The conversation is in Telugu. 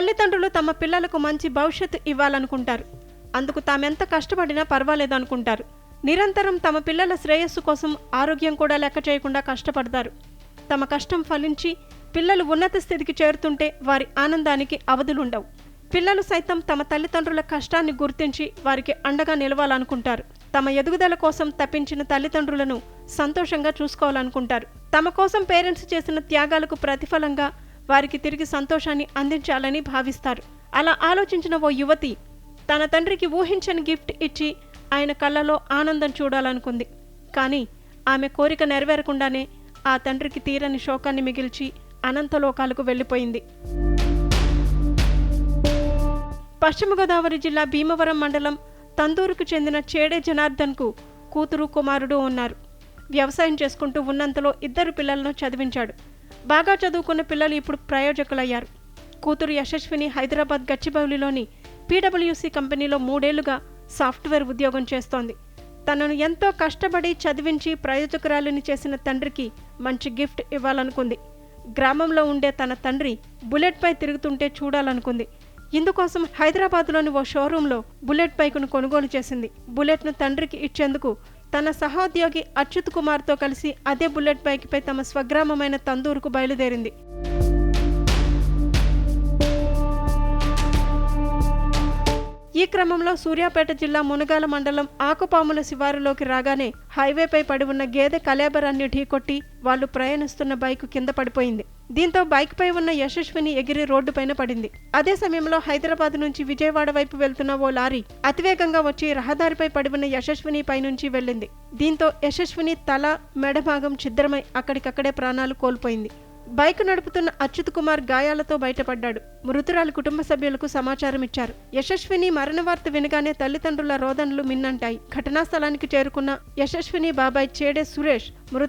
తల్లిదండ్రులు తమ పిల్లలకు మంచి భవిష్యత్తు ఇవ్వాలనుకుంటారు. అందుకు తామెంత కష్టపడినా పర్వాలేదు అనుకుంటారు నిరంతరం తమ పిల్లల శ్రేయస్సు కోసం ఆరోగ్యం కూడా లెక్క చేయకుండా కష్టపడతారు. తమ కష్టం ఫలించి పిల్లలు ఉన్నత స్థితికి చేరుతుంటే వారి ఆనందానికి అవధులుండవు. పిల్లలు సైతం తమ తల్లిదండ్రుల కష్టాన్ని గుర్తించి వారికి అండగా నిలవాలనుకుంటారు. తమ ఎదుగుదల కోసం తప్పించిన తల్లిదండ్రులను సంతోషంగా చూసుకోవాలనుకుంటారు. తమ కోసం పేరెంట్స్ చేసిన త్యాగాలకు ప్రతిఫలంగా వారికి తిరిగి సంతోషాన్ని అందించాలని భావిస్తారు. అలా ఆలోచించిన ఓ యువతి తన తండ్రికి ఊహించని గిఫ్ట్ ఇచ్చి ఆయన కళ్ళలో ఆనందం చూడాలనుకుంది. కానీ ఆమె కోరిక నెరవేరకుండానే ఆ తండ్రికి తీరని శోకాన్ని మిగిల్చి అనంతలోకాలకు వెళ్ళిపోయింది. పశ్చిమ గోదావరి జిల్లా భీమవరం మండలం తందూరుకు చెందిన చేడే జనార్దన్కు కూతురు కుమారుడు ఉన్నారు. వ్యవసాయం చేసుకుంటూ ఉన్నంతలో ఇద్దరు పిల్లలను చదివించాడు. బాగా చదువుకున్న పిల్లలు ఇప్పుడు ప్రయోజకులయ్యారు. కూతురు యశస్విని హైదరాబాద్ గచ్చిబౌలిలోని పీడబ్ల్యూసీ కంపెనీలో మూడేళ్ళుగా సాఫ్ట్వేర్ ఉద్యోగం చేస్తోంది. తనను ఎంతో కష్టపడి చదివించి ప్రయోజకురాలిని చేసిన తండ్రికి మంచి గిఫ్ట్ ఇవ్వాలనుకుంది. గ్రామంలో ఉండే తన తండ్రి బుల్లెట్పై తిరుగుతుంటే చూడాలనుకుంది. ఇందుకోసం హైదరాబాద్లోని ఓ షోరూంలో బుల్లెట్ బైక్ను కొనుగోలు చేసింది. బుల్లెట్ను తండ్రికి ఇచ్చేందుకు తన సహోద్యోగి అచ్యుత్ కుమార్తో కలిసి అదే బుల్లెట్ బైక్పై తమ స్వగ్రామమైన తందూరుకు బయలుదేరింది. ఈ క్రమంలో సూర్యాపేట జిల్లా మునగాల మండలం ఆకుపాముల శివారులోకి రాగానే హైవేపై పడి ఉన్న గేదె కలేబరాన్ని ఢీకొట్టి వాళ్ళు ప్రయాణిస్తున్న బైక్ కింద పడిపోయింది. దీంతో బైక్పై ఉన్న యశస్విని ఎగిరి రోడ్డుపైన పడింది. అదే సమయంలో హైదరాబాద్ నుంచి విజయవాడ వైపు వెళ్తున్న ఓ లారీ అతివేగంగా వచ్చి రహదారిపై పడి ఉన్న యశస్విని పైనుంచి వెళ్ళింది. దీంతో యశస్విని తల మెడభాగం ఛిద్రమై అక్కడికక్కడే ప్రాణాలు కోల్పోయింది. బైక్ నడుపుతున్న అచ్యుత్ కుమార్ గాయాలతో బయటపడ్డాడు. మృతురాలు కుటుంబ సభ్యులకు సమాచారం ఇచ్చారు. యశస్విని మరణ వార్త వినగానే తల్లిదండ్రుల రోదనలు మిన్నంటాయి. ఘటనా స్థలానికి చేరుకున్న యశస్విని బాబాయ్ చేడే సురేష్ మృత